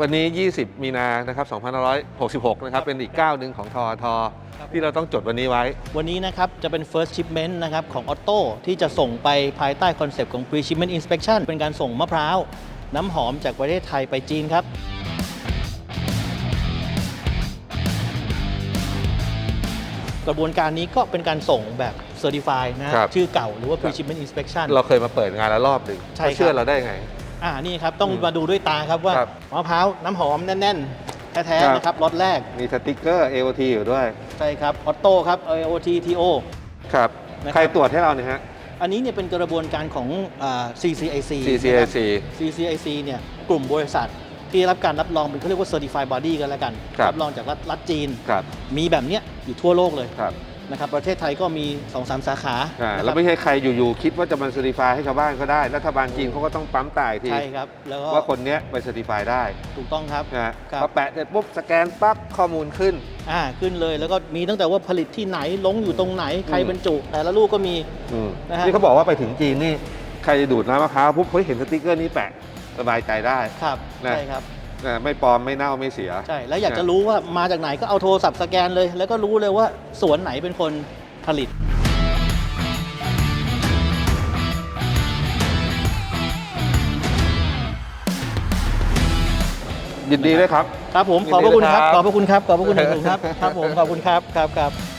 วันนี้ 20 มีนานะครับ2566 นะครับ เป็นอีกก้าวหนึ่งของทอทอที่เราต้องจดวันนี้ไว้ วันนี้นะครับ จะเป็น first shipment นะครับ ของ Otto ที่จะส่งไปภายใต้คอนเซปต์ของ pre shipment inspection เป็นการส่งมะพร้าว น้ำหอมจากประเทศไทยไปจีนครับกระบวนการนี้ก็เป็นการส่งแบบ certified นะฮะครับชื่อเก่าหรือว่า pre shipment inspection เราเคยมาเปิดงานแล้วรอบหนึ่งใช่ครับเขาเชื่อเราได้ไง อ่านี่ครับต้องอืมมาดูด้วยตาครับว่าครับมะพร้าวน้ำหอมแน่นๆ แท้ครับๆนะครับรถแรก มีสติกเกอร์ AOT อยู่ด้วย ใช่ครับ Otto ครับ AOT TO ครับ นะครับ ใครตรวจให้เราเนี่ยฮะ อันนี้เนี่ยเป็นกระบวนการของอ่า CCIC นะครับ CCIC CCIC เนี่ยกลุ่มบริษัทที่ได้รับการรับรองเป็นเขาเรียกว่า Certified Body กันแล้วกันครับ รองจากรัฐรัฐจีน ครับ มีแบบเนี้ยอยู่ทั่วโลกเลย ครับ นะครับประเทศไทยก็มี 2-3 สาขาอ่านะคแล้รัวบไม่ใช่ใครอยู่ๆคิดว่าจะมาเซอร์ติฟายให้ชาวบ้านก็ได้ รัฐบาลจีนเขาก็ต้องปั๊มตายที ใช่ครับ แล้วก็ว่าคนเนี้ยไปเซอร์ติฟายได้ถูกต้องครับ นะฮะครับ พอแปะเสร็จปุ๊บสแกนปั๊บข้อมูลขึ้น อ่าขึ้นเลยแล้วก็มีตั้งแต่ว่าผลิตที่ไหนลงอยู่ตรงไหนใครอืม บรรจุ แต่ละลูกก็มี อืมนะฮะ นี่เขาบอกว่าไปถึงจีนนี่ ใครดูดน้ำมะพร้าวปุ๊บเฮ้ยเห็นสติกเกอร์นี้แปะสบายใจได้ ครับนะ ใช่ครับ นะไม่ปลอมไม่เน่าไม่เสีย ใช่ แล้วอยากจะรู้ว่ามาจากไหนก็เอาโทรศัพท์สแกนเลย แล้วก็รู้เลยว่าสวนไหนเป็นคนผลิต ยินดีด้วยครับ ครับผมยินดีขอบพระคุณครับด้วยครับ ขอบพระคุณครับ ขอบพระคุณอย่างสูงครับ ครับผมขอบคุณครับ ครับครับ